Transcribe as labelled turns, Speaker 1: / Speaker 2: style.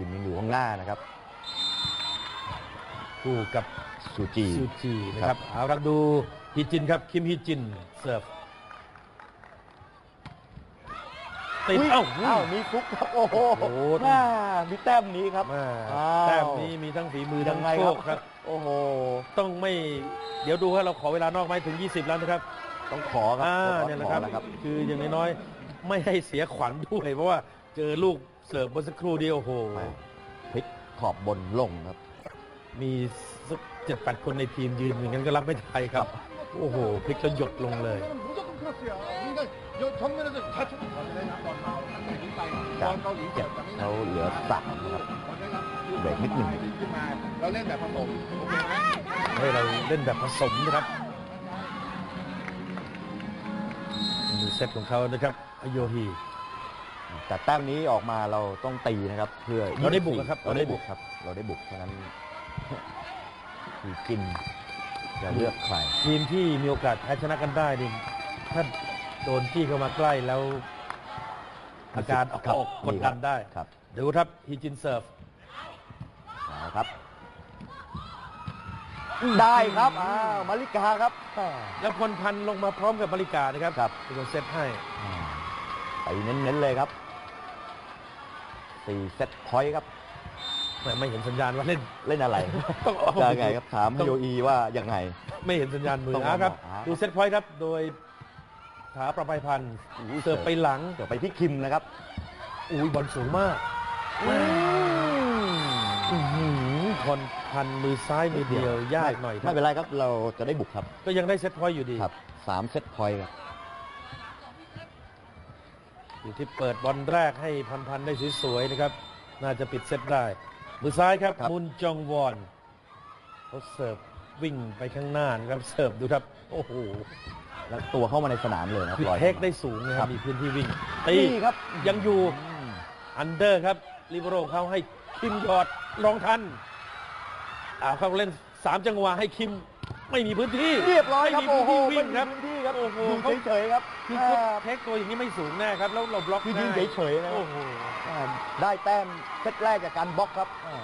Speaker 1: คิมยังอยู่ข้างหน้านะครับ
Speaker 2: คู่กับ
Speaker 1: ซูจี
Speaker 2: ซูจีนะครับเอาละดูฮีจินครับคิมฮีจินเสิร์ฟติด
Speaker 1: อุ๊ย
Speaker 2: เอ้า
Speaker 1: เอ้ามีฟุกครับโอ้โห
Speaker 2: โอ้โห
Speaker 1: หน้ามีแต้มนี้ครับ
Speaker 2: แม่
Speaker 1: อ้าว
Speaker 2: แต้มนี้มีทั้งฝีมือทั้
Speaker 1: ยัง
Speaker 2: ง
Speaker 1: ไง
Speaker 2: โช
Speaker 1: ครับ
Speaker 2: คครับ
Speaker 1: โอ้โห
Speaker 2: ต้องไม่เดี๋ยวดูครับเราขอเวลานอกไหมถึง 20 แล้วนะครับ
Speaker 1: ต้องขอครับ
Speaker 2: อ่า
Speaker 1: ต้องขอ
Speaker 2: เนี่ยนะครับ
Speaker 1: แล้วครับ
Speaker 2: คืออย่างน้อยๆไม่ให้เสียขวัญด้วยเพราะว่า เจอลูกเสิร์ฟเมื่อสักครู่เดียวโอ้โห
Speaker 1: พลิกขอบบนลงครับ
Speaker 2: มีสักเจ็ดแปดคนในทีมยืนอย่างนั้นก็รับไม่ได้ครับ โอ้โหพลิกจล้หยดลงเลย
Speaker 1: เขาเหลือสามนะครับเบรกนิดหนึ่ง
Speaker 3: เราเล่นแบบผสมโอเคไหม
Speaker 2: ให้เราเล่นแบบผสมนะครับมีเซตของเขานะครับอโยฮี
Speaker 1: แต่แต้มนี้ออกมาเราต้องตีนะครับ เพื่อ
Speaker 2: เราได้บุกนะครับ
Speaker 1: เราได้บุกครับ เราได้บุกเพราะฉะนั้นคือกินจะเลือกใคร
Speaker 2: ทีมที่มีโอกาสแพ้ชนะกันได้นี่ถ้าโดนที่เข้ามาใกล้แล้ว อาการออก
Speaker 1: ครับ
Speaker 2: ออกกดดันได้
Speaker 1: ครับ
Speaker 2: ดูครับฮีจินเซิร์ฟ
Speaker 1: เอาครับ ได้ครับอ้าวมาริกาครับอ่า
Speaker 2: แล้วพลพันธ์ลงมาพร้อมกับมาริกานะครับ
Speaker 1: ครับ
Speaker 2: เป็นคนเซตให้
Speaker 1: ไปเน้นๆเลยครับสี่เซตพอยต์ครับ
Speaker 2: แต่ไม่เห็นสัญญาณว่าเล่น
Speaker 1: เล่นอะไร
Speaker 2: ต้องออก
Speaker 1: จะไงครับถาม
Speaker 2: ต้
Speaker 1: ให้
Speaker 2: อง
Speaker 1: โยอีว่ายังไง
Speaker 2: ไม่เห็นสัญญาณมือ
Speaker 1: ต้อง
Speaker 2: อะครับ
Speaker 1: อ่า
Speaker 2: ดูเซตพอยต์ครับ โดยถาประภัยพันธ์เสิร์ฟไปหลัง
Speaker 1: เดี๋ยวไปที่คิมนะครับ
Speaker 2: อุ้ยบอลสูงมากอื้อหือพลพันธ์มือซ้ายมือเดียวยากหน่อยครั
Speaker 1: ไม่
Speaker 2: บ
Speaker 1: เป็นไรครับเราจะได้บุกครับ
Speaker 2: ก็ยังได้เซตพอยต์อยู่ดี
Speaker 1: ครับสามเซตพอยต์ครับ
Speaker 2: อยู่ที่เปิดบอลแรกให้พันพันธ์ได้สวยๆนะครับ น่าจะปิดเซตได้ มือซ้ายครับ
Speaker 1: ครับ
Speaker 2: มุนจองวอนเขาเสิร์ฟวิ่งไปข้างหน้านะครับเสิร์ฟดูครับ โอ้โห
Speaker 1: แล้วตัวเข้ามาในสนามเลยนะ
Speaker 2: คือ
Speaker 1: ปล่อย
Speaker 2: เทคได้สูงนะค
Speaker 1: ครั
Speaker 2: รับ
Speaker 1: บ
Speaker 2: มีพื้นที่วิ่งตี
Speaker 1: นี่ครับ
Speaker 2: ยังอยู่
Speaker 1: อืม
Speaker 2: อันเดอร์ครับลิเบโรเขาให้คิมยอดรองทันอ่าเขาเล่นสามจังหวะให้คิม ไม่มีพื้นที่
Speaker 1: เรียบร้อยครับ
Speaker 2: ไม่
Speaker 1: โอ้
Speaker 2: มี
Speaker 1: โห
Speaker 2: พื้นที่วิ่งครับ
Speaker 1: ไม่มีพื้นที่ครับ
Speaker 2: โอ้โห
Speaker 1: อยู่
Speaker 2: เขา
Speaker 1: เฉยๆครับ
Speaker 2: คือ
Speaker 1: อ่า
Speaker 2: เขาเทคตัวอย่างนี้ไม่สูงแน่ครับ แล้วเราบล็อก
Speaker 1: คือยืน
Speaker 2: ได้
Speaker 1: เฉยๆนะครั
Speaker 2: โอ้
Speaker 1: บ
Speaker 2: โห
Speaker 1: อ่าได้แต้มเซตแรกจากการบล็อกครับอ่า